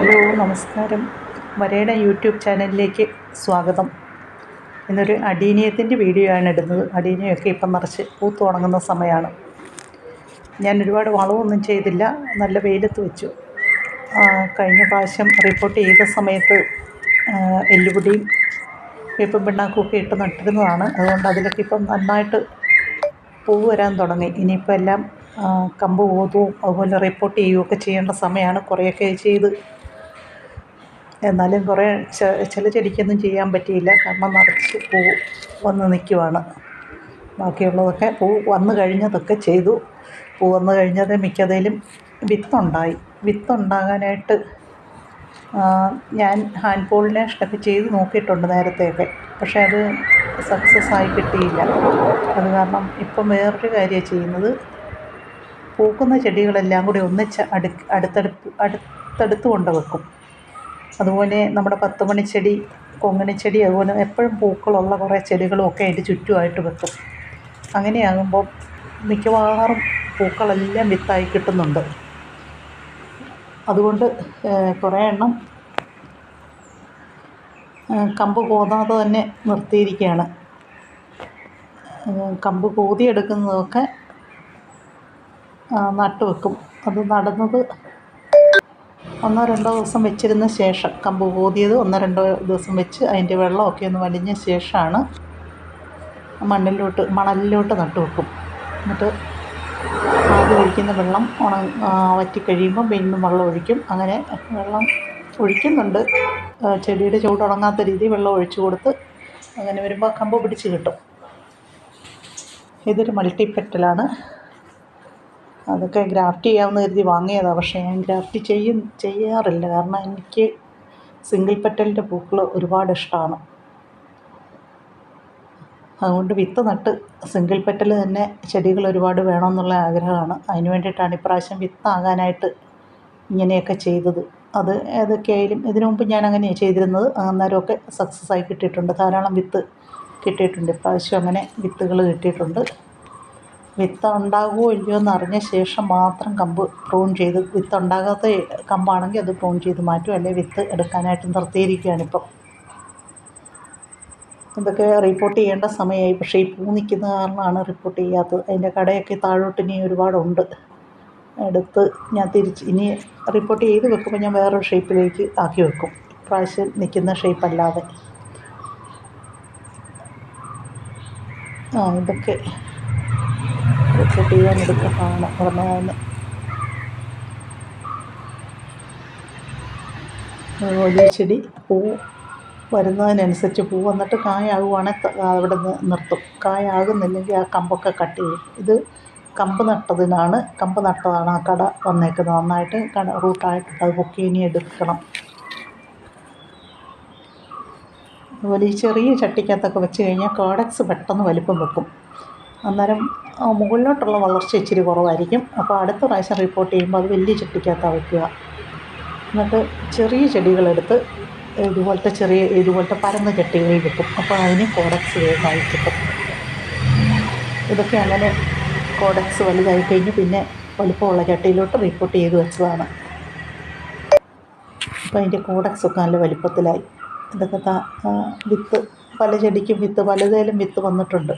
Hello നമസ്കാരം. വരയുടെ YouTube ചാനലിലേക്ക് സ്വാഗതം. ഇന്നൊരു അടീനിയത്തിന്റെ വീഡിയോ ആണ് ഇടുന്നത്. അടീനിയൊക്കെ ഇപ്പം നിറച്ച് പൂത്തു തുടങ്ങുന്ന സമയമാണ്. ഞാൻ ഒരുപാട് വളമൊന്നും ചെയ്തില്ല. നല്ല വെയിലത്ത് വെച്ചു. കഴിഞ്ഞ പ്രാവശ്യം റിപ്പോർട്ട് ചെയ്ത സമയത്ത് എല്ലുപൊടിയും വേപ്പും പിണ്ണാക്കും ഒക്കെ ഇട്ട് നട്ടിരുന്നതാണ്. അതുകൊണ്ട് അതിലൊക്കെ ഇപ്പം നന്നായിട്ട് പൂവ് വരാൻ തുടങ്ങി. ഇനിയിപ്പോൾ എല്ലാം കമ്പ് പോതുവും അതുപോലെ റിപ്പോർട്ട് ചെയ്യുകയൊക്കെ ചെയ്യേണ്ട സമയമാണ്. കുറേയൊക്കെ ചെയ്ത് എന്നാലും കുറേ ചില ചെടിക്കൊന്നും ചെയ്യാൻ പറ്റിയില്ല. കാരണം നിറച്ച് പൂ വന്ന് നിൽക്കുവാണ്. ബാക്കിയുള്ളതൊക്കെ പൂ വന്നു കഴിഞ്ഞതൊക്കെ ചെയ്തു. പൂ വന്നു കഴിഞ്ഞത് മിക്കതിലും വിത്തുണ്ടായി. വിത്തുണ്ടാകാനായിട്ട് ഞാൻ ഹാൻഡ് പോളിനേഷനൊക്കെ ചെയ്ത് നോക്കിയിട്ടുണ്ട് നേരത്തെയൊക്കെ. പക്ഷേ അത് സക്സസ് ആയി കിട്ടിയില്ല. അത് കാരണം ഇപ്പം വേറൊരു കാര്യമാണ് ചെയ്യുന്നത്. പൂക്കുന്ന ചെടികളെല്ലാം കൂടി ഒന്നിച്ച് അടു അടുത്തടുത്ത് അടുത്തടുത്ത് കൊണ്ട് വെക്കും അതുപോലെ നമ്മുടെ പത്ത് മണിച്ചെടി കൊങ്ങിണിച്ചെടി അതുപോലെ എപ്പോഴും പൂക്കളുള്ള കുറേ ചെടികളും ഒക്കെ അതിന്റെ ചുറ്റുമായിട്ട് വെക്കും. അങ്ങനെയാകുമ്പോൾ മിക്കവാറും പൂക്കളെല്ലാം വിത്തായി കിട്ടുന്നുണ്ട്. അതുകൊണ്ട് കുറേ എണ്ണം കമ്പ് കോതാതെ തന്നെ നിർത്തിയിരിക്കുകയാണ്. കമ്പ് കോതിയെടുക്കുന്നതൊക്കെ നട്ടുവെക്കും. നട്ട് വെക്കും അത് നടുന്നത് ഒന്നോ രണ്ടോ ദിവസം വെച്ചിരുന്ന ശേഷം കമ്പ് കൂതിയത് ഒന്നോ രണ്ടോ ദിവസം വെച്ച് അതിന്റെ വെള്ളമൊക്കെ ഒന്ന് വലിഞ്ഞ ശേഷമാണ് മണ്ണിലോട്ട് മണലിലോട്ട് നട്ടു വെക്കും. എന്നിട്ട് ആദ്യം ഒഴിക്കുന്ന വെള്ളം ഉണ വറ്റിക്കഴിയുമ്പോൾ വറ്റിക്കഴിയുമ്പം വീണ്ടും വെള്ളം ഒഴിക്കും. അങ്ങനെ വെള്ളം ഒഴിക്കുന്നുണ്ട്. ചെടിയുടെ ചൂട് ഉണങ്ങാത്ത രീതിയിൽ വെള്ളം ഒഴിച്ചു കൊടുത്ത് അങ്ങനെ വരുമ്പോൾ കമ്പ് പിടിച്ച് കിട്ടും. ഇതൊരു മൾട്ടിപ്പെറ്റലാണ് അതൊക്കെ ഗ്രാഫ്റ്റ് ചെയ്യാമെന്ന് കരുതി വാങ്ങിയതാണ് പക്ഷേ ഞാൻ ഗ്രാഫ്റ്റ് ചെയ്യും ചെയ്യാറില്ല. കാരണം എനിക്ക് സിംഗിൾ പെറ്റലിന്റെ പൂക്കൾ ഒരുപാട് ഇഷ്ടമാണ്. അതുകൊണ്ട് വിത്ത് നട്ട് സിംഗിൾ പെറ്റൽ തന്നെ ചെടികൾ ഒരുപാട് വേണമെന്നുള്ള ആഗ്രഹമാണ്. അതിന് വേണ്ടിയിട്ടാണ് ഇപ്രാവശ്യം വിത്താകാനായിട്ട് ഇങ്ങനെയൊക്കെ ചെയ്തത്. അത് ഏതൊക്കെയായാലും ഇതിനു മുമ്പ് ഞാൻ അങ്ങനെയാണ് ചെയ്തിരുന്നത്. അന്നേരമൊക്കെ സക്സസ് ആയി കിട്ടിയിട്ടുണ്ട്. ധാരാളം വിത്ത് കിട്ടിയിട്ടുണ്ട്. ഇപ്രാവശ്യം അങ്ങനെ വിത്തുകൾ കിട്ടിയിട്ടുണ്ട്. വിത്ത് ഉണ്ടാകുമോ ഇല്ലയോ എന്ന് അറിഞ്ഞ ശേഷം മാത്രം കമ്പ് പ്രൂൺ ചെയ്ത് വിത്ത് ഉണ്ടാകാത്ത കമ്പാണെങ്കിൽ അത് പ്രൂൺ ചെയ്ത് മാറ്റും അല്ലെങ്കിൽ വിത്ത് എടുക്കാനായിട്ട് നിർത്തിയിരിക്കുകയാണ് ഇപ്പം. ഇതൊക്കെ റിപ്പോർട്ട് ചെയ്യേണ്ട സമയമായി. പക്ഷേ ഈ പൂ നിൽക്കുന്ന കാരണമാണ് റിപ്പോർട്ട് ചെയ്യാത്തത്. അതിന്റെ കടയൊക്കെ താഴോട്ട് ഇനി ഒരുപാടുണ്ട്. എടുത്ത് ഞാൻ തിരിച്ച് ഇനി റിപ്പോർട്ട് ചെയ്ത് വെക്കുമ്പോൾ ഞാൻ വേറൊരു ഷേപ്പിലേക്ക് ആക്കി വെക്കും. ഇപ്രാവശ്യം നിൽക്കുന്ന ഷേപ്പ് അല്ലാതെ. ആ ഇതൊക്കെ റിപ്പോർട്ട് ചെയ്യാൻ എടുക്കുന്നതാണ് പറഞ്ഞതാണ് വലിയ ചെടി പൂ വരുന്നതിനനുസരിച്ച് പൂ വന്നിട്ട് കായാകുവാണെങ്കിൽ അവിടെ നിന്ന് നിർത്തും. കായാകുന്നില്ലെങ്കിൽ ആ കമ്പൊക്കെ കട്ട് ചെയ്യും. ഇത് കമ്പ് നട്ടതിനാണ് കമ്പ് നട്ടതാണ് ആ കട വന്നേക്കുന്നത്. നന്നായിട്ട് കട റൂട്ടായിട്ടുണ്ട് അത് പൊക്കി ഇനി എടുക്കണം. അതുപോലെ ഈ ചെറിയ ചട്ടിക്കകത്തൊക്കെ വെച്ച് കഴിഞ്ഞാൽ കോഡക്സ് പെട്ടെന്ന് വലിപ്പം വെക്കും. അന്നേരം മുകളിലോട്ടുള്ള വളർച്ച ഇച്ചിരി കുറവായിരിക്കും. അപ്പോൾ അടുത്ത പ്രാവശ്യം റിപ്പോർട്ട് ചെയ്യുമ്പോൾ അത് വലിയ ചെട്ടിക്കകത്ത് വയ്ക്കുക എന്നിട്ട് ചെറിയ ചെടികളെടുത്ത് ഇതുപോലത്തെ ചെറിയ ഇതുപോലത്തെ പരന്ന ചട്ടികളിൽ വെക്കും. അപ്പോൾ അതിന് കോഡക്സ് വേഗമായി കിട്ടും. ഇതൊക്കെ അങ്ങനെ കോഡക്സ് വലുതായി കഴിഞ്ഞ് പിന്നെ വലുപ്പമുള്ള ചട്ടിയിലോട്ട് റിപ്പോർട്ട് ചെയ്ത് വെച്ചതാണ്. അപ്പോൾ അതിന്റെ കോഡക്സ് ഒക്കെ നല്ല വലിപ്പത്തിലായി. ഇതൊക്കെ വിത്ത് പല ചെടിക്കും വിത്ത് പലതേലും വിത്ത് വന്നിട്ടുണ്ട്.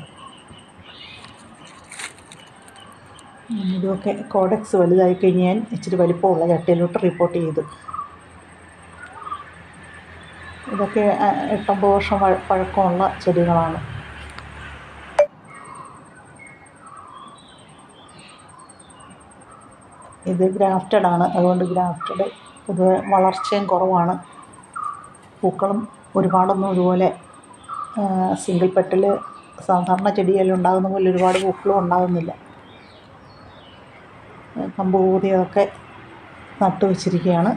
ഇതൊക്കെ കോഡക്സ് വലുതായി കഴിഞ്ഞാൽ ഇച്ചിരി വലിപ്പമുള്ള ചട്ടയിലോട്ട് റിപ്പോർട്ട് ചെയ്തു. ഇതൊക്കെ എട്ടൊമ്പത് വർഷം പഴക്കമുള്ള ചെടികളാണ്. ഇത് ഗ്രാഫ്റ്റഡ് ആണ്. അതുകൊണ്ട് ഗ്രാഫ്റ്റഡ് പൊതുവെ വളർച്ചയും കുറവാണ്. പൂക്കളും ഒരുപാടൊന്നും ഇതുപോലെ സിംഗിൾ പെട്ടിൽ സാധാരണ ചെടിയെല്ലാം ഉണ്ടാകുന്ന പോലെ ഒരുപാട് പൂക്കളും ഉണ്ടാകുന്നില്ല. കമ്പ് കൂതിയതൊക്കെ നട്ടു വച്ചിരിക്കുകയാണ്.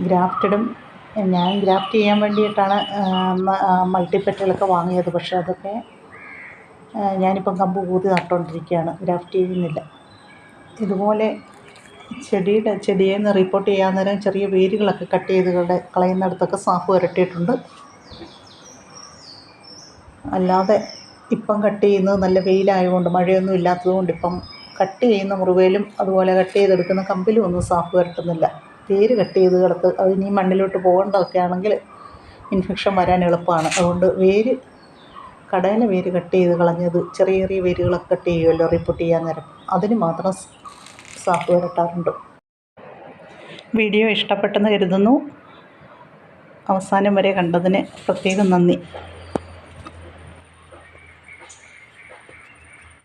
ഗ്രാഫ്റ്റഡും ഞാൻ ഗ്രാഫ്റ്റ് ചെയ്യാൻ വേണ്ടിയിട്ടാണ് മൾട്ടിപ്പെറ്റുകളൊക്കെ വാങ്ങിയത്. പക്ഷേ അതൊക്കെ ഞാനിപ്പം കമ്പ് കൂതി നട്ടുകൊണ്ടിരിക്കുകയാണ് ഗ്രാഫ്റ്റ് ചെയ്യുന്നില്ല. ഇതുപോലെ ചെടിയുടെ ചെടിയിൽ നിന്ന് റിപ്പോർട്ട് ചെയ്യാൻ നേരം ചെറിയ വേരുകളൊക്കെ കട്ട് ചെയ്ത് കള- കളയുന്നിടത്തൊക്കെ സാഫ് പുരട്ടിയിട്ടുണ്ട് അല്ലാതെ ഇപ്പം കട്ട് ചെയ്യുന്നത് നല്ല വെയിലായതുകൊണ്ട് മഴയൊന്നും ഇല്ലാത്തത് കൊണ്ട് ഇപ്പം കട്ട് ചെയ്യുന്ന മുറിവേലും അതുപോലെ കട്ട് ചെയ്തെടുക്കുന്ന കമ്പിലും ഒന്നും സാഫ് വരട്ടുന്നില്ല. വേര് കട്ട് ചെയ്ത് കിടക്ക് അത് ഇനി മണ്ണിലോട്ട് പോകേണ്ടതൊക്കെ ആണെങ്കിൽ ഇൻഫെക്ഷൻ വരാൻ എളുപ്പമാണ്. അതുകൊണ്ട് വേര് കടേലെ വേര് കട്ട് ചെയ്ത് കളഞ്ഞത് ചെറിയ ചെറിയ വേരുകളൊക്കെ കട്ട് ചെയ്യുമല്ലോ റിപ്പോർട്ട് ചെയ്യാൻ നേരം. അതിന് മാത്രം സാഫ് വരട്ടാറുണ്ട്. വീഡിയോ ഇഷ്ടപ്പെട്ടെന്ന് കരുതുന്നു. അവസാനം വരെ കണ്ടതിന് പ്രത്യേകം നന്ദി.